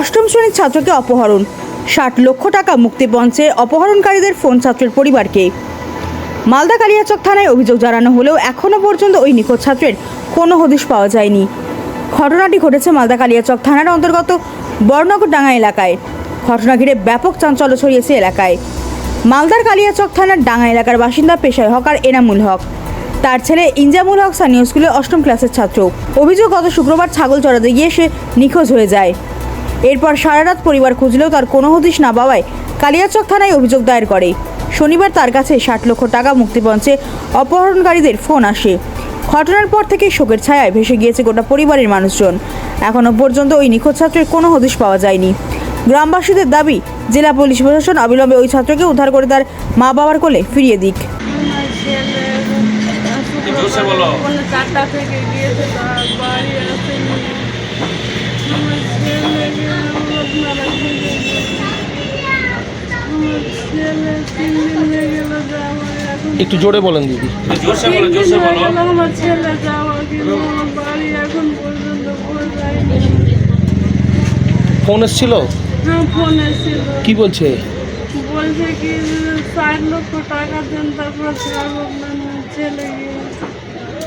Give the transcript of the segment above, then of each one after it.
অষ্টম শ্রেণির ছাত্রকে অপহরণ। ষাট লক্ষ টাকা মুক্তিপঞ্চে অপহরণকারীদের ফোন ছাত্রের পরিবারকে। মালদা কালিয়াচক থানায় অভিযোগ জানানো হলেও এখনও পর্যন্ত ওই নিখোঁজ ছাত্রের কোনো হদিশ পাওয়া যায়নি। ঘটনাটি ঘটেছে মালদা কালিয়াচক থানার অন্তর্গত বর্ণগরডাঙ্গা এলাকায়। ঘটনা ঘিরে ব্যাপক চাঞ্চল্য ছড়িয়েছে এলাকায়। মালদার কালিয়াচক থানার ডাঙ্গা এলাকার বাসিন্দা পেশায় হকার এনামুল হক। তার ছেলে ইনজামুল হক স্থানীয় স্কুলে অষ্টম ক্লাসের ছাত্র। অভিযোগ গত শুক্রবার ছাগল চড়াতে গিয়ে সে নিখোঁজ হয়ে যায়। এরপর সারা রাত পরিবার খুঁজলেও তার কোনো হদিশ না পাওয়ায় কালিয়াচক থানায় অভিযোগ দায়ের করে। শনিবার তার কাছে ষাট লক্ষ টাকা মুক্তিপঞ্চে অপহরণকারীদের ফোন আসে। ঘটনার পর থেকে শোকের ছায়ায় ভেসে গিয়েছে গোটা পরিবারের মানুষজন। এখনও পর্যন্ত ওই নিখোঁজ ছাত্রের কোনো হদিশ পাওয়া যায়নি। গ্রামবাসীদের দাবি, জেলা পুলিশ প্রশাসন অবিলম্বে ওই ছাত্রকে উদ্ধার করে তার মা বাবার কোলে ফিরিয়ে দিক। চারটা থেকে গিয়েছে বাড়ি আসেনি একটু জোরে বলেন দিদি। জোরসে তিন বলো জোরসে বলো। আমার ছেলে যাওয়া কিন্তু আমার বাড়ি এখন পর্যন্ত ফোন এসেছিল? হ্যাঁ ফোন এসেছিল। কি বলছে? বলছে কি লক্ষ টাকা দেন তারপর মানে ছেলে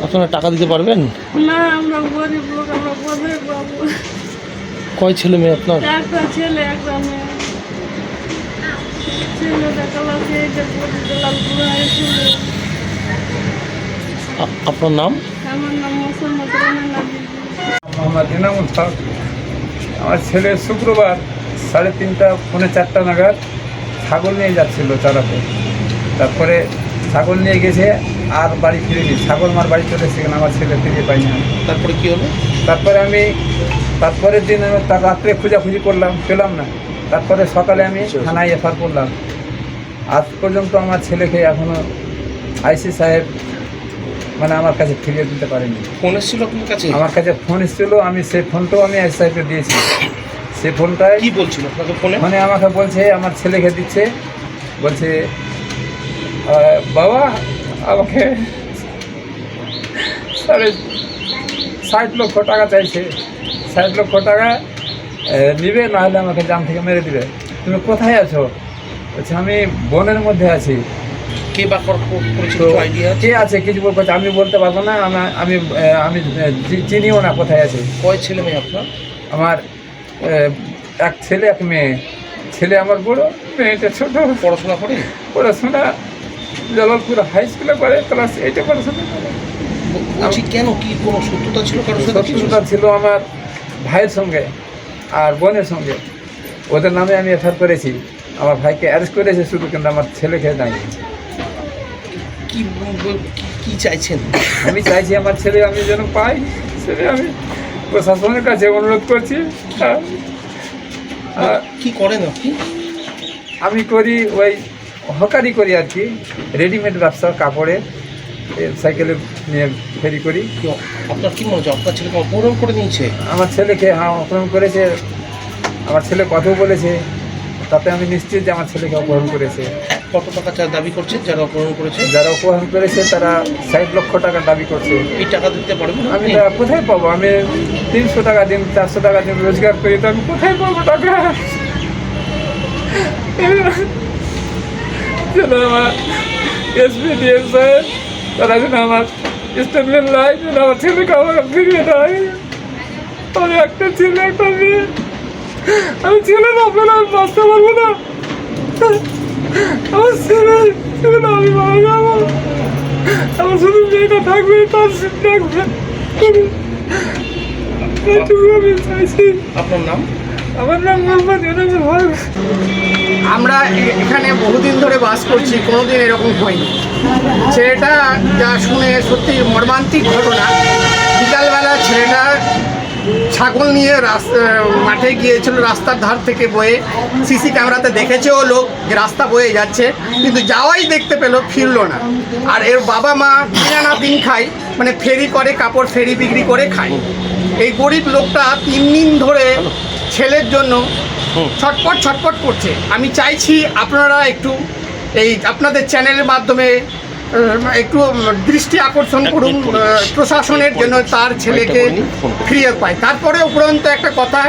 আপনারা টাকা দিতে পারবেন? না আমরা গরিব লোক আমরা কোথায় পাবো? কয় ছেলে মেয়ে আপনার? একটা ছেলে একটা মেয়ে। আপনার নাম? আমার নাম রানা মোহাম্মদ আমার ছেলে শুক্রবার সাড়ে তিনটা পৌনে চারটা নাগাদ ছাগল নিয়ে যাচ্ছিল চারাতে তারপরে ছাগল নিয়ে গেছে আর বাড়ি ফিরেনি। ছাগল মার বাড়ি চলে সেখানে আমার ছেলে ফিরে পাইনি আমি তারপরে কি হলো? তারপরে আমি তারপরের দিন আমি তার রাত্রে খোঁজাখুঁজি করলাম পেলাম না। তারপরে সকালে আমি থানায় এফআর করলাম। আজ পর্যন্ত আমার ছেলেকে এখনও আইসি সাহেব মানে আমার কাছে ফিরিয়ে দিতে পারেনি। ফোন এসেছিল আপনার কাছে? আমার কাছে ফোন এসেছিল আমি সেই ফোনটাও আমি আইসি সাহেবকে দিয়েছি। সেই ফোনটায় কি বলছিল আপনাকে ফোনে? ফোনে আমাকে বলছে আমার ছেলেকে দিচ্ছে। বলছে বাবা আমাকে সাড়ে ষাট লক্ষ টাকা চাইছে। ষাট লক্ষ টাকা নিবে নাহলে আমাকে জাম থেকে মেরে দিবে। তুমি কোথায় আছো? বলছে আমি বনের মধ্যে আছি। কে বা কে আছে? কিছু বলছে আমি বলতে পারব না আমি আমি চিনিও না কোথায় আছে। কয় ছেলে মেয়ে আপনার? আমার এক ছেলে এক মেয়ে। ছেলে আমার বড় মেয়েটা ছোট। পড়াশোনা করে? পড়াশোনা জলালপুর হাই স্কুলে পড়ে ক্লাস এইটে পড়াশোনা করে। কেন? কি কোনো শত্রুতা ছিল কিছু ছিল আমার ভাইয়ের সঙ্গে আর বোনের সঙ্গে ওদের নামে আমি এফআইআর করেছি। আমার ভাইকে অ্যারেস্ট করেছে শুধু কিন্তু আমার ছেলেকে নাই কি কি- চাইছেন? আমি চাইছি আমার ছেলে আমি যেন পাই ছেলে আমি প্রশাসনের কাছে অনুরোধ করছি। আর কি করেন আপনি? আমি করি ওই হকারি করি আর কি রেডিমেড ব্যবসা কাপড়ে এ, সাইকেলে নিয়ে ফেরি করি। আপনার কি মনে হচ্ছে? আপনার ছেলেকে অপহরণ করে নিয়েছে? আমার ছেলেকে হ্যাঁ অপহরণ করেছে। আমার ছেলে কথাও বলেছে। তাতে আমি নিশ্চিত যে আমার ছেলেকে অপহরণ করেছে। কত টাকা চা দাবি করছে যারা অপহরণ করেছে? যারা অপহরণ করেছে তারা ষাট লক্ষ টাকা দাবি করছে। এই টাকা দিতে পারবেন আমি কোথায় পাবো? আমি তিনশো টাকা দিন চারশো টাকা দিন রোজগার করি তো আমি কোথায় পাবো টাকা? যেন আমার এসপি ডিএম সাহেব তারা আমার স্টেটমেন্ট লাই যেন আমার ছেলেকে আমার ফিরিয়ে দেয়। আমি একটা ছেলে, একটা মেয়ে। আমি ছেলে ভাবলে না আমি বাঁচতে পারব না। আমার ছেলে ছেলে না, আমি মারা যাব। আমার শুধু মেয়েটা থাকবে, তার থাকবে এইটুকু আমি চাইছি। আপনার নাম? আমার এখানে বহুদিন ধরে বাস করছি, কোনোদিন এরকম হয়নি। ছেলেটা যা শুনে সত্যি মর্মান্তিক ঘটনা, বিকালবেলা ছেলেটা ছাগল নিয়ে মাঠে গিয়েছিল, রাস্তার ধার থেকে বয়ে। সিসি ক্যামেরাতে দেখেছেও লোক, যে রাস্তা বয়ে যাচ্ছে, কিন্তু যাওয়াই দেখতে পেল, ফিরলো না। আর এর বাবা মা আনা দিন খায় মানে ফেরি করে, কাপড় ফেরি বিক্রি করে খায়। এই গরিব লোকটা তিন দিন ধরে ছেলের জন্য ছটপট ছটপট করছে। আমি চাইছি আপনারা একটু এই আপনাদের চ্যানেলের মাধ্যমে একটু দৃষ্টি আকর্ষণ করুন প্রশাসনের জন্য তার ছেলেকে ফিরিয়ে পায় তারপরে উপরন্ত একটা কথা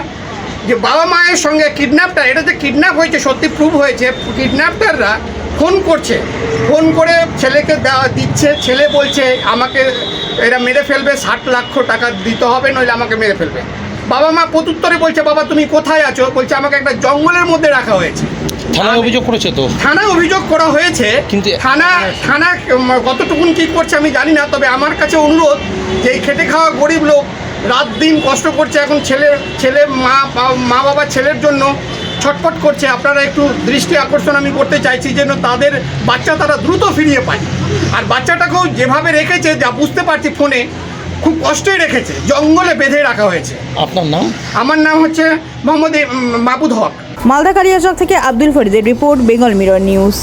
যে বাবা মায়ের সঙ্গে কিডন্যাপটার এটা যে কিডন্যাপ হয়েছে সত্যি প্রুভ হয়েছে কিডন্যাপটাররা ফোন করছে। ফোন করে ছেলেকে দেওয়া দিচ্ছে ছেলে বলছে আমাকে এরা মেরে ফেলবে ষাট লক্ষ টাকা দিতে হবে নইলে আমাকে মেরে ফেলবে। বাবা মা প্রত্যুত্তরে বলছে বাবা তুমি কোথায় আছো? বলছে আমাকে একটা জঙ্গলের মধ্যে রাখা হয়েছে। থানায় অভিযোগ করেছে তো? থানায় অভিযোগ করা হয়েছে। কিন্তু- থানা থানা কতটুকুন কী করছে আমি জানি না তবে আমার কাছে অনুরোধ যে এই খেটে খাওয়া গরিব লোক রাত দিন কষ্ট করছে এখন ছেলে ছেলে মা মা বাবা ছেলের জন্য ছটফট করছে। আপনারা একটু দৃষ্টি আকর্ষণ আমি করতে চাইছি যেন তাদের বাচ্চা তারা দ্রুত ফিরিয়ে পায়। আর বাচ্চাটাকেও যেভাবে রেখেছে যা বুঝতে পারছি ফোনে খুব কষ্টই রেখেছে জঙ্গলে বেঁধে রাখা হয়েছে। আপনার নাম? আমার নাম হচ্ছে মোহাম্মদ মাবুদ হক। মালদা কালিয়াচক থেকে আব্দুল ফরিদের রিপোর্ট বেঙ্গল মিরর নিউজ।